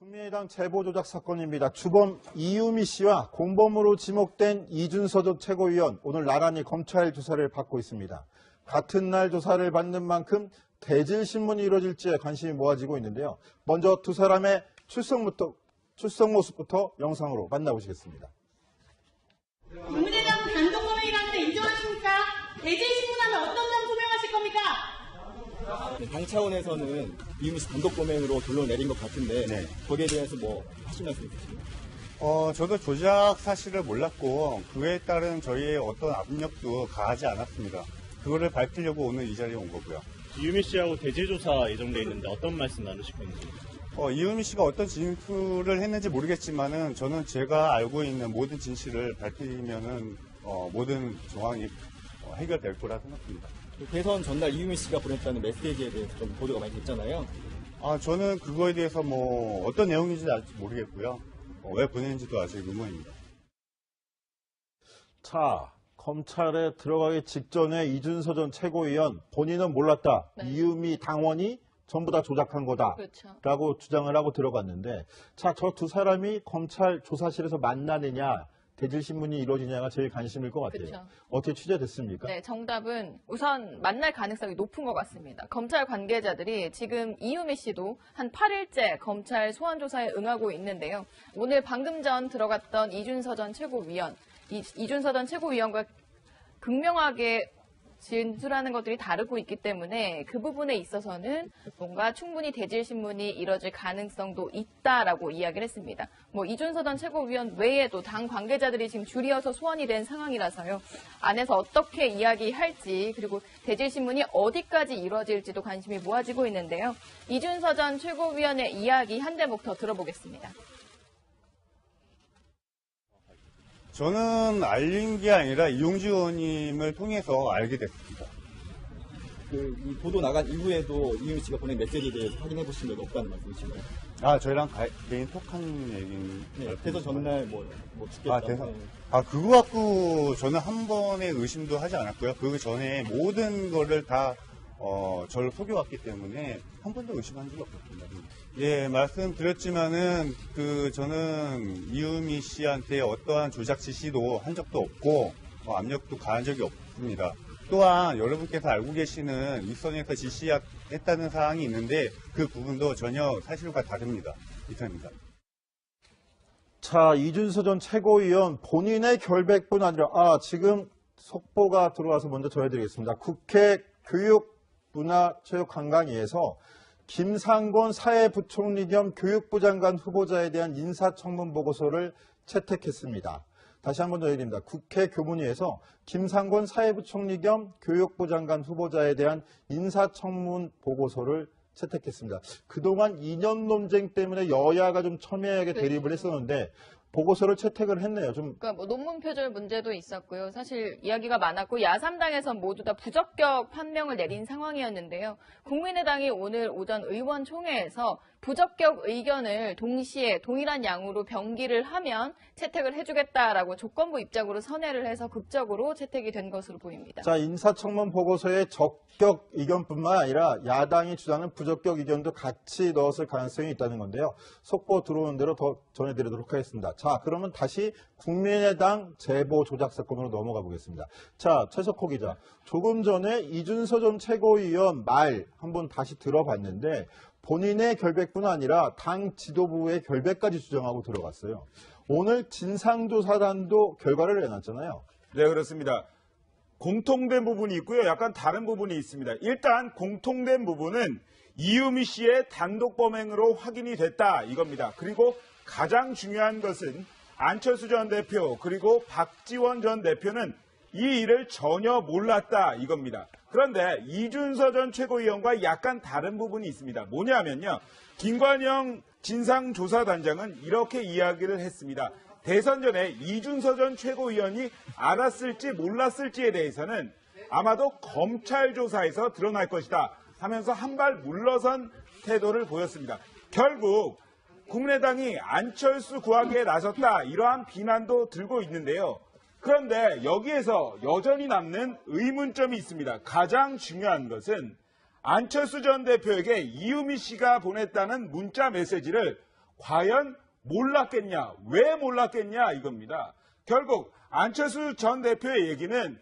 국민의당 제보 조작 사건입니다. 주범 이유미 씨와 공범으로 지목된 이준서 전 최고위원 오늘 나란히 검찰 조사를 받고 있습니다. 같은 날 조사를 받는 만큼 대질 신문이 이루어질지에 관심이 모아지고 있는데요. 먼저 두 사람의 출석부터 출석 모습부터 영상으로 만나보시겠습니다. 국민의당 단독범행이라는 데 인정하십니까? 대질신문하면 어떤 점 소명하실 겁니까? 당 차원에서는 이유미 씨 단독 범행으로 결론 내린 것 같은데 네. 거기에 대해서 뭐 하실 말씀 있으신가요? 어, 저도 조작 사실을 몰랐고 그에 따른 저희의 어떤 압력도 가하지 않았습니다. 그거를 밝히려고 오늘 이 자리에 온 거고요. 유미 씨하고 대질조사 예정돼 있는데 어떤 말씀 나누실 건지. 어, 이유미 씨가 어떤 진술을 했는지 모르겠지만은 저는 제가 알고 있는 모든 진실을 밝히면은 어, 모든 정황이 어, 해결될 거라 생각합니다. 그 대선 전날 이유미 씨가 보냈다는 메시지에 대해서 좀 보도가 많이 됐잖아요. 아, 저는 그거에 대해서 뭐 어떤 내용인지 아직 모르겠고요. 어, 왜 보냈는지도 아직 의문입니다. 자, 검찰에 들어가기 직전에 이준서 전 최고위원 본인은 몰랐다. 네. 이유미 당원이 전부 다 조작한 거다. 그렇죠. 라고 주장을 하고 들어갔는데 자, 저 두 사람이 검찰 조사실에서 만나느냐 대질 신문이 이루어지냐가 제일 관심일 것 같아요. 그렇죠. 어떻게 취재됐습니까? 네, 정답은 우선 만날 가능성이 높은 것 같습니다. 검찰 관계자들이 지금 이유미 씨도 한 8일째 검찰 소환 조사에 응하고 있는데요. 오늘 방금 전 들어갔던 이준서 전 최고위원, 이, 이준서 전 최고위원과 극명하게 진술하는 것들이 다르고 있기 때문에 그 부분에 있어서는 뭔가 충분히 대질 신문이 이뤄질 가능성도 있다라고 이야기를 했습니다. 뭐 이준서 전 최고위원 외에도 당 관계자들이 지금 줄이어서 소환이 된 상황이라서요. 안에서 어떻게 이야기할지 그리고 대질 신문이 어디까지 이루어질지도 관심이 모아지고 있는데요. 이준서 전 최고위원의 이야기 한 대목 더 들어보겠습니다. 저는 알린 게 아니라 이용주 의원님을 통해서 알게 됐습니다. 그 이 보도 나간 이후에도 이유미 씨가 보낸 메시지에 대해서 확인해 보신 적이 없다는 말씀이신가요? 아, 저희랑 가- 개인 톡한 얘기는. 네, 대선 전날 뭐, 뭐 죽겠다. 아, 대선. 아, 그거 갖고 저는 한 번의 의심도 하지 않았고요. 그 전에 모든 거를 다, 어, 저를 속여왔기 때문에 한 번도 의심한 적이 없었습니다. 예, 말씀드렸지만은, 그, 저는 이유미 씨한테 어떠한 조작 지시도 한 적도 없고, 어, 압력도 가한 적이 없습니다. 또한 여러분께서 알고 계시는 윗선에서 지시했다는 사항이 있는데, 그 부분도 전혀 사실과 다릅니다. 이상입니다. 자, 이준서 전 최고위원 본인의 결백뿐 아니라 아, 지금 속보가 들어와서 먼저 전해드리겠습니다. 국회 교육 문화체육관광위에서 김상곤 사회부총리 겸 교육부 장관 후보자에 대한 인사청문 보고서를 채택했습니다. 다시 한번 전해드립니다. 국회 교문위에서 김상곤 사회부총리 겸 교육부 장관 후보자에 대한 인사청문 보고서를 채택했습니다. 그동안 이념 논쟁 때문에 여야가 좀 첨예하게 대립을 했었는데 보고서를 채택을 했네요. 좀 그러니까 뭐 논문 표절 문제도 있었고요. 사실 이야기가 많았고 야3당에서 모두 다 부적격 판명을 내린 상황이었는데요. 국민의당이 오늘 오전 의원총회에서 부적격 의견을 동시에 동일한 양으로 병기를 하면 채택을 해주겠다라고 조건부 입장으로 선회를 해서 극적으로 채택이 된 것으로 보입니다. 자, 인사청문 보고서에 적격 의견뿐만 아니라 야당이 주장하는 부적격 의견도 같이 넣었을 가능성이 있다는 건데요. 속보 들어오는 대로 더 전해드리도록 하겠습니다. 자, 그러면 다시 국민의당 제보 조작 사건으로 넘어가 보겠습니다. 자, 최석호 기자. 조금 전에 이준서 전 최고위원 말 한번 다시 들어봤는데 본인의 결백뿐 아니라 당 지도부의 결백까지 주장하고 들어갔어요. 오늘 진상조사단도 결과를 내놨잖아요. 네, 그렇습니다. 공통된 부분이 있고요. 약간 다른 부분이 있습니다. 일단 공통된 부분은 이유미 씨의 단독 범행으로 확인이 됐다 이겁니다. 그리고 가장 중요한 것은 안철수 전 대표 그리고 박지원 전 대표는 이 일을 전혀 몰랐다 이겁니다. 그런데 이준서 전 최고위원과 약간 다른 부분이 있습니다. 뭐냐면요. 김관영 진상조사단장은 이렇게 이야기를 했습니다. 대선 전에 이준서 전 최고위원이 알았을지 몰랐을지에 대해서는 아마도 검찰 조사에서 드러날 것이다 하면서 한 발 물러선 태도를 보였습니다. 결국 국민의당이 안철수 구하기에 나섰다 이러한 비난도 들고 있는데요. 그런데 여기에서 여전히 남는 의문점이 있습니다. 가장 중요한 것은 안철수 전 대표에게 이유미 씨가 보냈다는 문자 메시지를 과연 몰랐겠냐? 왜 몰랐겠냐? 이겁니다. 결국 안철수 전 대표의 얘기는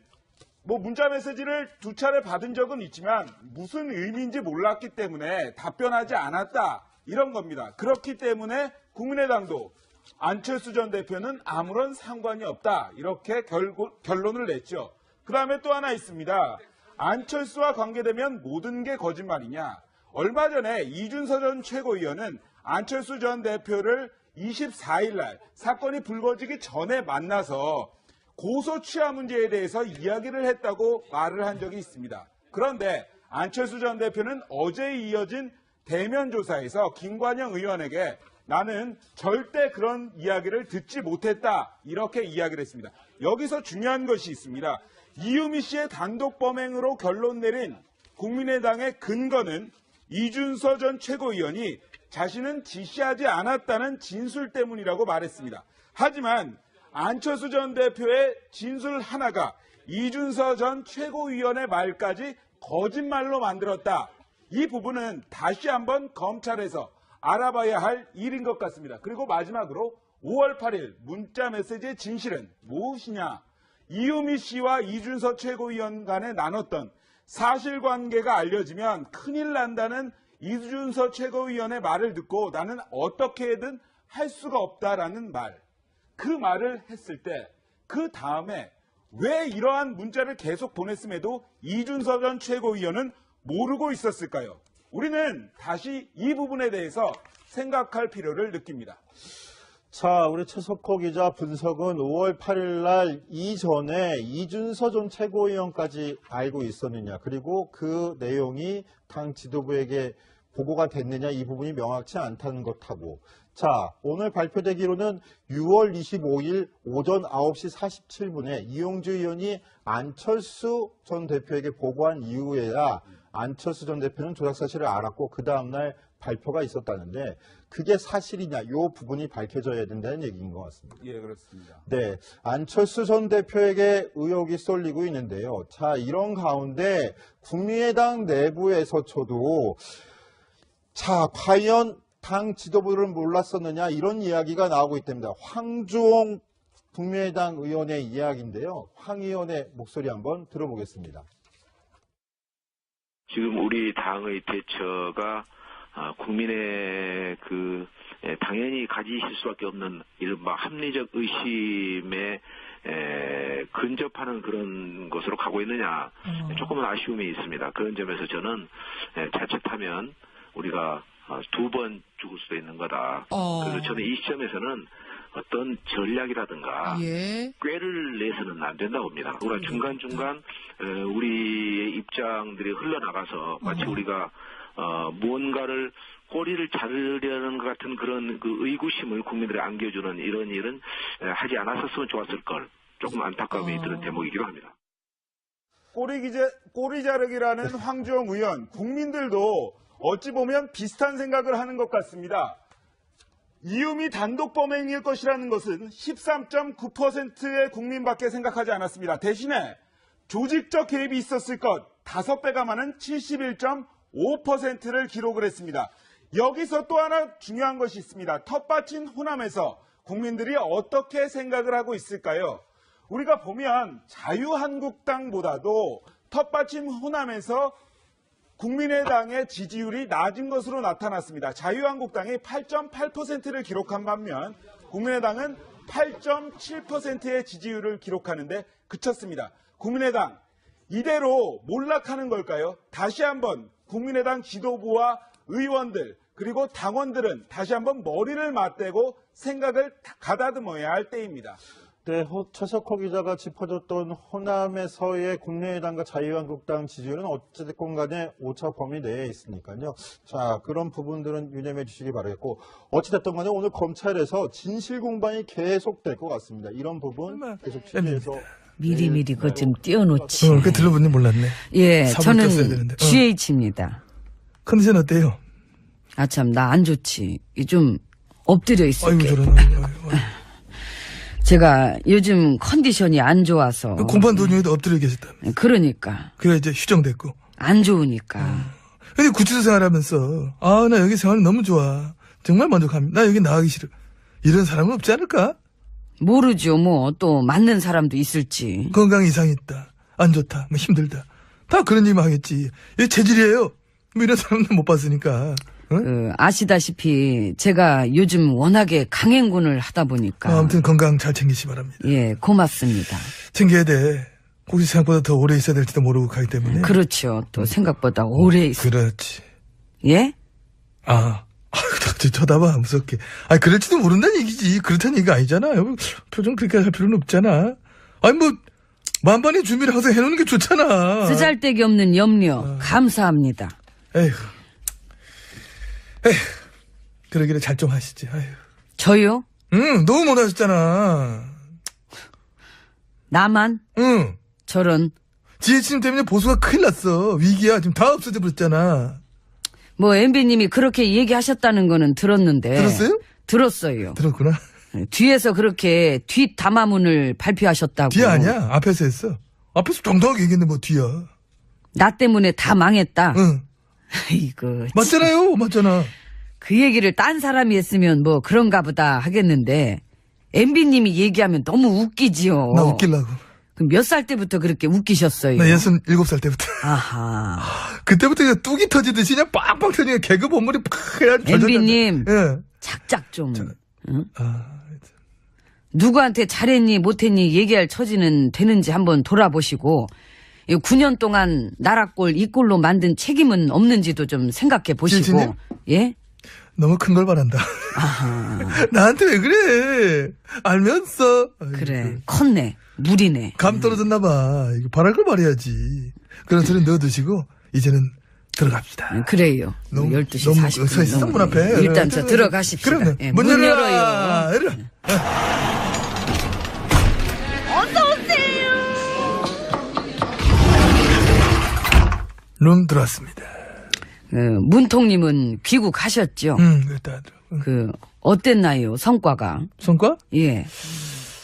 뭐 문자 메시지를 두 차례 받은 적은 있지만 무슨 의미인지 몰랐기 때문에 답변하지 않았다. 이런 겁니다. 그렇기 때문에 국민의당도 안철수 전 대표는 아무런 상관이 없다. 이렇게 결국, 결론을 냈죠. 그 다음에 또 하나 있습니다. 안철수와 관계되면 모든 게 거짓말이냐. 얼마 전에 이준서 전 최고위원은 안철수 전 대표를 24일 날 사건이 불거지기 전에 만나서 고소 취하 문제에 대해서 이야기를 했다고 말을 한 적이 있습니다. 그런데 안철수 전 대표는 어제 이어진 대면 조사에서 김관영 의원에게 나는 절대 그런 이야기를 듣지 못했다. 이렇게 이야기를 했습니다. 여기서 중요한 것이 있습니다. 이유미 씨의 단독 범행으로 결론 내린 국민의당의 근거는 이준서 전 최고위원이 자신은 지시하지 않았다는 진술 때문이라고 말했습니다. 하지만 안철수 전 대표의 진술 하나가 이준서 전 최고위원의 말까지 거짓말로 만들었다. 이 부분은 다시 한번 검찰에서 알아봐야 할 일인 것 같습니다. 그리고 마지막으로 5월 8일 문자 메시지의 진실은 무엇이냐? 이유미 씨와 이준서 최고위원 간에 나눴던 사실관계가 알려지면 큰일 난다는 이준서 최고위원의 말을 듣고 나는 어떻게든 할 수가 없다라는 말. 그 말을 했을 때 그 다음에 왜 이러한 문자를 계속 보냈음에도 이준서 전 최고위원은 모르고 있었을까요? 우리는 다시 이 부분에 대해서 생각할 필요를 느낍니다. 자, 우리 최석호 기자 분석은 5월 8일 날 이전에 이준서 전 최고위원까지 알고 있었느냐, 그리고 그 내용이 당 지도부에게 보고가 됐느냐, 이 부분이 명확치 않다는 것하고, 자, 오늘 발표되기로는 6월 25일 오전 9시 47분에 이용주 의원이 안철수 전 대표에게 보고한 이후에야 안철수 전 대표는 조작 사실을 알았고 그 다음날 발표가 있었다는데 그게 사실이냐 이 부분이 밝혀져야 된다는 얘기인 것 같습니다. 예, 그렇습니다. 네, 안철수 전 대표에게 의혹이 쏠리고 있는데요. 자, 이런 가운데 국민의당 내부에서저도 자, 과연 당 지도부를 몰랐었느냐 이런 이야기가 나오고 있답니다. 황주홍 국민의당 의원의 이야기인데요. 황 의원의 목소리 한번 들어보겠습니다. 지금 우리 당의 대처가 아, 국민의 그 예, 당연히 가지실 수밖에 없는 이른바 합리적 의심에 에, 근접하는 그런 것으로 가고 있느냐 조금은 아쉬움이 있습니다. 그런 점에서 저는 에, 자칫하면 우리가 어, 두 번 죽을 수도 있는 거다. 어. 그래서 저는 이 시점에서는 어떤 전략이라든가 예. 꾀를 내서는 안 된다고 봅니다. 우리가 중간중간 어, 우리의 입장들이 흘러나가서 마치 우리가 어, 무언가를 꼬리를 자르려는 것 같은 그런 그 의구심을 국민들에 안겨주는 이런 일은 에, 하지 않았었으면 좋았을 걸 조금 안타까움이 어. 드는 대목이기도 합니다. 꼬리 기자, 꼬리 자르기라는 황주영 의원, 국민들도 어찌 보면 비슷한 생각을 하는 것 같습니다. 이음이 단독 범행일 것이라는 것은 13.9%의 국민밖에 생각하지 않았습니다. 대신에 조직적 개입이 있었을 것, 다섯 배가 많은 71.5%를 기록을 했습니다. 여기서 또 하나 중요한 것이 있습니다. 텃밭인 호남에서 국민들이 어떻게 생각을 하고 있을까요? 우리가 보면 자유한국당보다도 텃밭인 호남에서 국민의당의 지지율이 낮은 것으로 나타났습니다. 자유한국당이 8.8%를 기록한 반면 국민의당은 8.7%의 지지율을 기록하는데 그쳤습니다. 국민의당 이대로 몰락하는 걸까요? 다시 한번 국민의당 지도부와 의원들 그리고 당원들은 다시 한번 머리를 맞대고 생각을 가다듬어야 할 때입니다. 네, 호- 최석호 기자가 짚어줬던 호남에서의 국민의당과 자유한국당 지지율은 어찌됐건 간에 오차 범위 내에 있으니까요. 자, 그런 부분들은 유념해 주시기 바라겠고, 어찌됐든 간에 오늘 검찰에서 진실 공방이 계속될 것 같습니다. 이런 부분 계속 취재해서 미리미리 그것 좀 띄워놓지. 어, 그 들어본지 몰랐네. 예, 저는 되는데. 어. GH입니다. 컨디션 어때요? 아, 참, 나 안 좋지. 이좀 엎드려 아이고, 있을게. 저런. 아이고, 아이고. 제가 요즘 컨디션이 안 좋아서. 그 공판 도중에도 엎드려 계셨다. 그러니까. 그래 이제 휴정됐고. 안 좋으니까. 근데 구치소 생활하면서 아 나 여기 생활 너무 좋아. 정말 만족합니다. 나 여기 나가기 싫어. 이런 사람은 없지 않을까? 모르죠. 뭐 또 맞는 사람도 있을지. 건강 이상이 있다. 안 좋다. 뭐 힘들다. 다 그런 얘기만 하겠지. 이게 체질이에요. 뭐 이런 사람들 못 봤으니까. 응? 그 아시다시피 제가 요즘 워낙에 강행군을 하다 보니까 어, 아무튼 건강 잘 챙기시 바랍니다. 예 고맙습니다. 챙겨야 돼. 혹시 생각보다 더 오래 있어야 될지도 모르고 가기 때문에. 그렇죠. 또 생각보다 오래 있... 그렇지. 예? 아. 아, 저 쳐다봐, 무섭게. 아, 그럴지도 모른다는 얘기지. 그렇다는 얘기가 아니잖아. 여보, 표정 그렇게 할 필요는 없잖아. 아니, 뭐, 만반의 준비를 항상 해놓는 게 좋잖아. 쓰잘데기 없는 염려 감사합니다. 에휴. 에휴. 그러기를 잘 좀 하시지. 아휴. 저요? 응, 너무 못하셨잖아. 나만? 응. 저런 지혜치님 때문에 보수가 큰일 났어. 위기야. 지금 다 없어져 버렸잖아. 뭐 엠비님이 그렇게 얘기하셨다는 거는 들었는데 들었어요? 들었어요. 들었구나. 뒤에서 그렇게 뒷 담화문을 발표하셨다고. 뒤 아니야. 앞에서 했어. 앞에서 정당하게 얘기했는데 뭐 뒤야. 나 때문에 다 망했다. 응. 이거 맞잖아요. 맞잖아. 그 얘기를 딴 사람이 했으면 뭐 그런가 보다 하겠는데 엠비님이 얘기하면 너무 웃기지요. 나 웃길라고. 그럼 몇 살 때부터 그렇게 웃기셨어요? 나 예순 일곱 살 때부터. 아하. 그때부터 그냥 뚝이 터지듯이 그냥 빵빵 터지니까 개그 본물이 팍 해야 엠비님. 예. 작작 좀. 응? 아, 누구한테 잘했니 못했니 얘기할 처지는 되는지 한번 돌아보시고 9년 동안 나라꼴 이 꼴로 만든 책임은 없는지도 좀 생각해 보시고 지혜진님? 예? 너무 큰 걸 바란다. 아하. 나한테 왜 그래? 알면서. 아이고, 그래 컸네 무리네 감 떨어졌나 봐. 이거 바랄 걸 말해야지. 그런 소리 넣어두시고 이제는 들어갑시다. 그래요 너무- 12시 너무 40분 서 있어, 문 앞에. 일단 저 예, 들어가십시다 그럼요. 예. 열어요 열어. 룸 들어왔습니다. 그 문통님은 귀국하셨죠 음, 일단 음. 그 어땠나요 성과가 성과? 예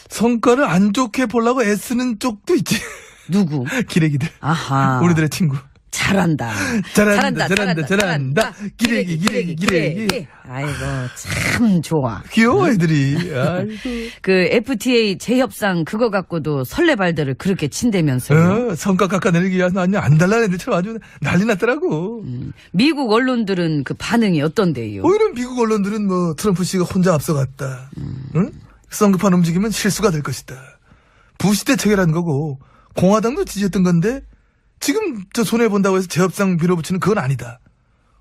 성과를 안 좋게 보려고 애쓰는 쪽도 있지. 누구 기레기들. 아하 우리들의 친구. 잘한다. 잘한다, 잘한다, 잘한다. 기레기, 기레기, 기레기. 아이고, 참 좋아. 귀여워, 애들이. 그 FTA 재협상 그거 갖고도 설레발들을 그렇게 친다면서요. 어, 성과 깎아내리기 위해서 아니, 안 달라는 애들처럼 아주 난리 났더라고. 음. 미국 언론들은 그 반응이 어떤데요? 오히려 미국 언론들은 뭐 트럼프 씨가 혼자 앞서갔다. 응? 성급한 움직임은 실수가 될 것이다. 부시 때 체결한 거고 공화당도 지지했던 건데 지금 저 손해 본다고 해서 재협상 빌어붙이는 그건 아니다.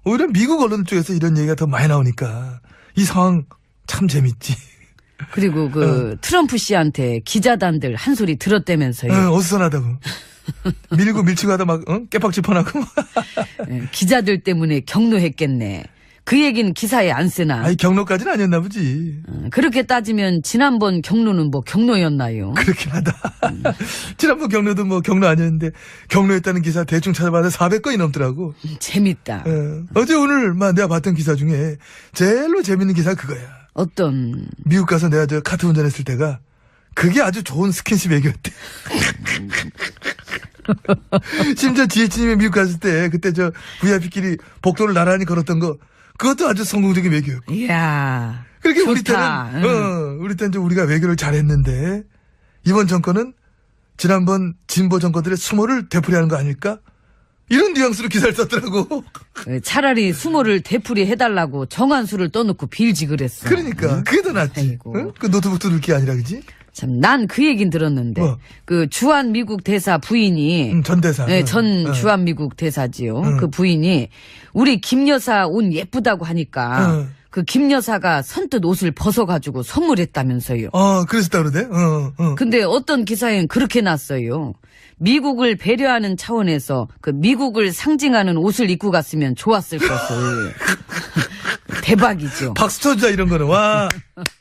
오히려 미국 언론 쪽에서 이런 얘기가 더 많이 나오니까 이 상황 참 재밌지. 그리고 그 트럼프 씨한테 기자단들 한 소리 들었다면서요. 어, 어수선하다고. 밀고 밀치고 하다 막 어? 깨박질 뻔하고 예, 기자들 때문에 경로했겠네. 그 얘기는 기사에 안 쓰나? 아니 경로까지는 아니었나 보지. 어, 그렇게 따지면 지난번 경로는 뭐 경로였나요? 그렇긴 하다. 지난번 경로도 뭐 경로 아니었는데 경로했다는 기사 대충 찾아봐도 400건이 넘더라고. 재밌다. 어. 제 오늘 막 내가 봤던 기사 중에 제일로 재밌는 기사 그거야. 어떤 미국 가서 내가 저 카트 운전했을 때가 그게 아주 좋은 스킨십 얘기였대. 심지어 지혜진님이 미국 갔을 때 그때 저 VIP끼리 복도를 나란히 걸었던 거 그것도 아주 성공적인 외교였고. 이야. 그렇게 우리 좋다. 때는 어, 우리 때는 좀 우리가 외교를 잘했는데 이번 정권은 지난번 진보 정권들의 수모를 되풀이하는 거 아닐까? 이런 뉘앙스로 기사를 썼더라고. 예, 차라리 수모를 되풀이 해달라고 정한수를 떠놓고 빌지 그랬어. 그러니까 그게 더 낫지. 아이고. 응? 그 노트북 두들 게 아니라 그지? 참, 난 그 얘긴 들었는데, 뭐? 그 주한 미국 대사 부인이, 응, 전 대사. 예, 응, 전 응. 주한 미국 대사지요. 응. 그 부인이 우리 김 여사 옷 예쁘다고 하니까 응. 그김 여사가 선뜻 옷을 벗어가지고 선물했다면서요. 어, 그랬었다 그러대? 어, 어. 근데 어떤 기사엔 그렇게 났어요. 미국을 배려하는 차원에서 그 미국을 상징하는 옷을 입고 갔으면 좋았을 것을. 대박이죠. 박수 쳐주자, 이런 거는. 와.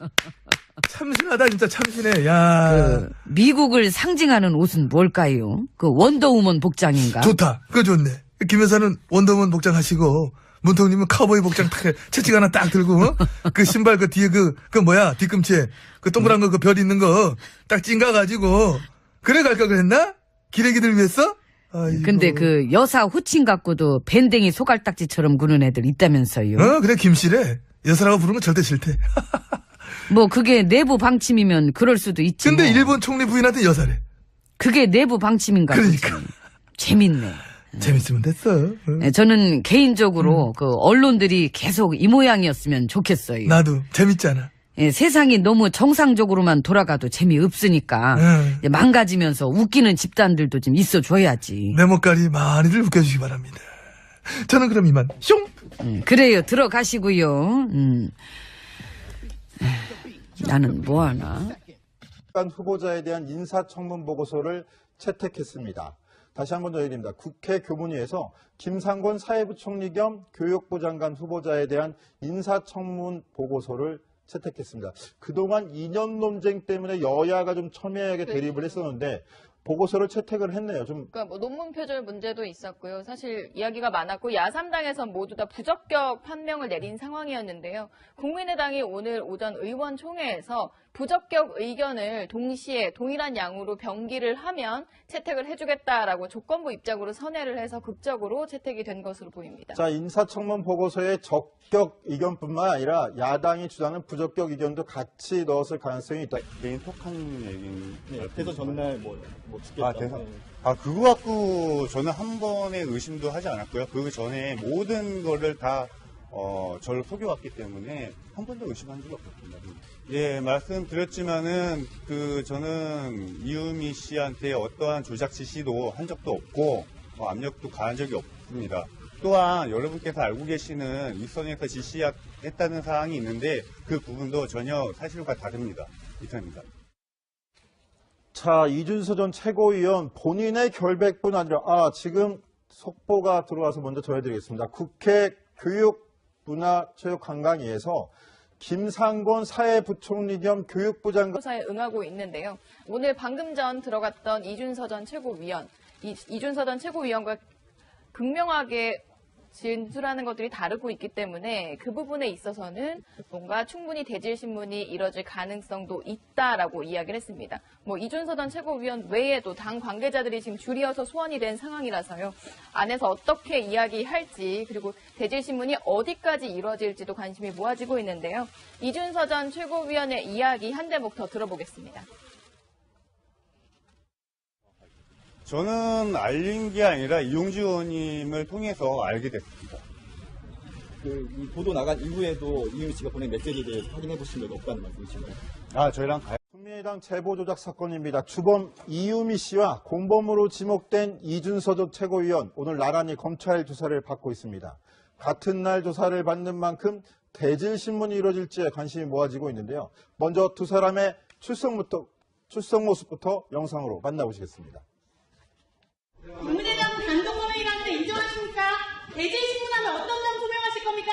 참신하다, 진짜 참신해. 야 그 미국을 상징하는 옷은 뭘까요? 그 원더우먼 복장인가? 좋다. 그거 좋네. 김 여사는 원더먼 복장 하시고, 문통님은 카우보이 복장 딱, 해. 채찍 하나 딱 들고, 어? 그 신발 그 뒤에 그, 그 뭐야, 뒤꿈치에, 그 동그란 거, 그 별 있는 거, 딱 찡가 가지고, 그래 갈걸 그랬나? 기레기들 위해서? 아이고. 근데 그 여사 호칭 갖고도 밴댕이 소갈딱지처럼 구는 애들 있다면서요. 어, 그래, 김씨래. 여사라고 부르는 건 절대 싫대. 뭐 그게 내부 방침이면 그럴 수도 있지. 근데 뭐. 일본 총리 부인한테 여사래. 그게 내부 방침인가. 그러니까. 재밌네. 재밌으면 됐어. 응. 예, 저는 개인적으로 그 언론들이 계속 이 모양이었으면 좋겠어요. 나도 재밌잖아. 예, 세상이 너무 정상적으로만 돌아가도 재미없으니까 응. 이제 망가지면서 웃기는 집단들도 좀 있어줘야지. 내 목걸이 많이들 웃겨주시기 바랍니다. 저는 그럼 이만 숑! 음, 그래요. 들어가시고요. 음. 나는 뭐 하나? 간 후보자에 대한 인사청문 보고서를 채택했습니다. 다시 한번 전해드립니다. 국회 교문위에서 김상곤 사회부총리 겸 교육부 장관 후보자에 대한 인사청문 보고서를 채택했습니다. 그동안 이념 논쟁 때문에 여야가 좀 첨예하게 대립을 했었는데 보고서를 채택을 했네요. 좀 그러니까 뭐 논문 표절 문제도 있었고요. 사실 이야기가 많았고 야3당에선 모두 다 부적격 판명을 내린 상황이었는데요. 국민의당이 오늘 오전 의원총회에서 부적격 의견을 동시에 동일한 양으로 병기를 하면 채택을 해주겠다라고 조건부 입장으로 선회를 해서 극적으로 채택이 된 것으로 보입니다. 자, 인사청문 보고서에 적격 의견뿐만 아니라 야당이 주장하는 부적격 의견도 같이 넣었을 가능성이 있다. 개인 톡한 얘기는 네, 대선 전날 뭐, 뭐 죽겠다. 아. 아, 그거 갖고 저는 한 번의 의심도 하지 않았고요. 그 전에 모든 거를 다, 어, 저를 속여왔기 때문에 한 번도 의심한 적이 없었습니다. 예, 말씀드렸지만은, 그, 저는 이유미 씨한테 어떠한 조작 지시도 한 적도 없고, 어, 압력도 가한 적이 없습니다. 또한 여러분께서 알고 계시는 윗선에서 지시했다는 사항이 있는데, 그 부분도 전혀 사실과 다릅니다. 이상입니다. 자, 이준서 전 최고위원 본인의 결백뿐 아니라 아, 지금 속보가 들어와서 먼저 전해드리겠습니다. 국회 교육 문화체육관광위에서 김상곤 사회부총리 겸 교육부 장관 조사에 응하고 있는데요. 오늘 방금 전 들어갔던 이준서 전 최고위원, 이, 이준서 전 최고위원과 극명하게 진술하는 것들이 다르고 있기 때문에 그 부분에 있어서는 뭔가 충분히 대질 신문이 이뤄질 가능성도 있다라고 이야기를 했습니다. 뭐 이준서 전 최고위원 외에도 당 관계자들이 지금 줄이어서 소환이 된 상황이라서요. 안에서 어떻게 이야기할지 그리고 대질 신문이 어디까지 이루어질지도 관심이 모아지고 있는데요. 이준서 전 최고위원의 이야기 한 대목 더 들어보겠습니다. 저는 알린 게 아니라 이용주 의원님을 통해서 알게 됐습니다. 그, 이 보도 나간 이후에도 이유미 씨가 보낸 메시지에 대해서 확인해 보신 적이 없다는 말씀이신가요? 아, 저희랑 가 국민의당 제보 조작 사건입니다. 주범 이유미 씨와 공범으로 지목된 이준서 전 최고위원 오늘 나란히 검찰 조사를 받고 있습니다. 같은 날 조사를 받는 만큼 대질 신문이 이루어질지에 관심이 모아지고 있는데요. 먼저 두 사람의 출석부터 출석 모습부터 영상으로 만나보시겠습니다. 국민의당 단독 범행이라는 데 인정하십니까? 대질 신문하면 어떤 점 소명하실 겁니까?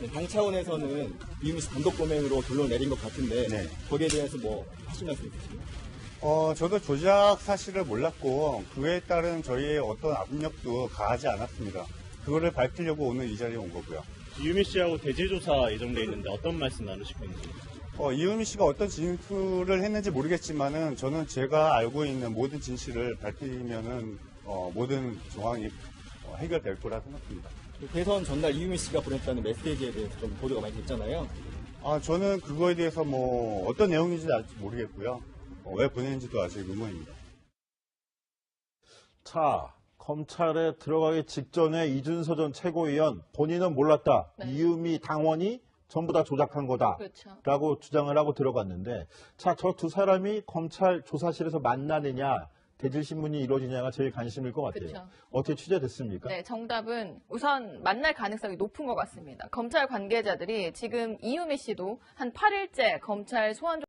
네, 당 차원에서는 이유미 씨 단독 범행으로 결론 내린 것 같은데 네. 거기에 대해서 뭐 하실 말씀 있으신가요? 어, 저도 조작 사실을 몰랐고 그에 따른 저희의 어떤 압력도 가하지 않았습니다. 그거를 밝히려고 오늘 이 자리에 온 거고요. 유미 씨하고 대질 조사 예정돼 있는데 어떤 말씀 나누실 건지. 어, 이유미 씨가 어떤 진술을 했는지 모르겠지만은 저는 제가 알고 있는 모든 진실을 밝히면은 어, 모든 정황이 어, 해결될 거라 생각합니다. 그 대선 전날 이유미 씨가 보냈다는 메시지에 대해서 좀 보도가 많이 됐잖아요. 아, 저는 그거에 대해서 뭐 어떤 내용인지 아직 모르겠고요. 어, 왜 보냈는지도 아직 의문입니다. 자, 검찰에 들어가기 직전에 이준서 전 최고위원 본인은 몰랐다. 네. 이유미 당원이 전부 다 조작한 거다. 그렇죠. 라고 주장을 하고 들어갔는데 자, 저 두 사람이 검찰 조사실에서 만나느냐 대질 신문이 이루어지냐가 제일 관심일 것 같아요. 그쵸. 어떻게 취재됐습니까? 네, 정답은 우선 만날 가능성이 높은 것 같습니다. 검찰 관계자들이 지금 이유미 씨도 한 8일째 검찰 소환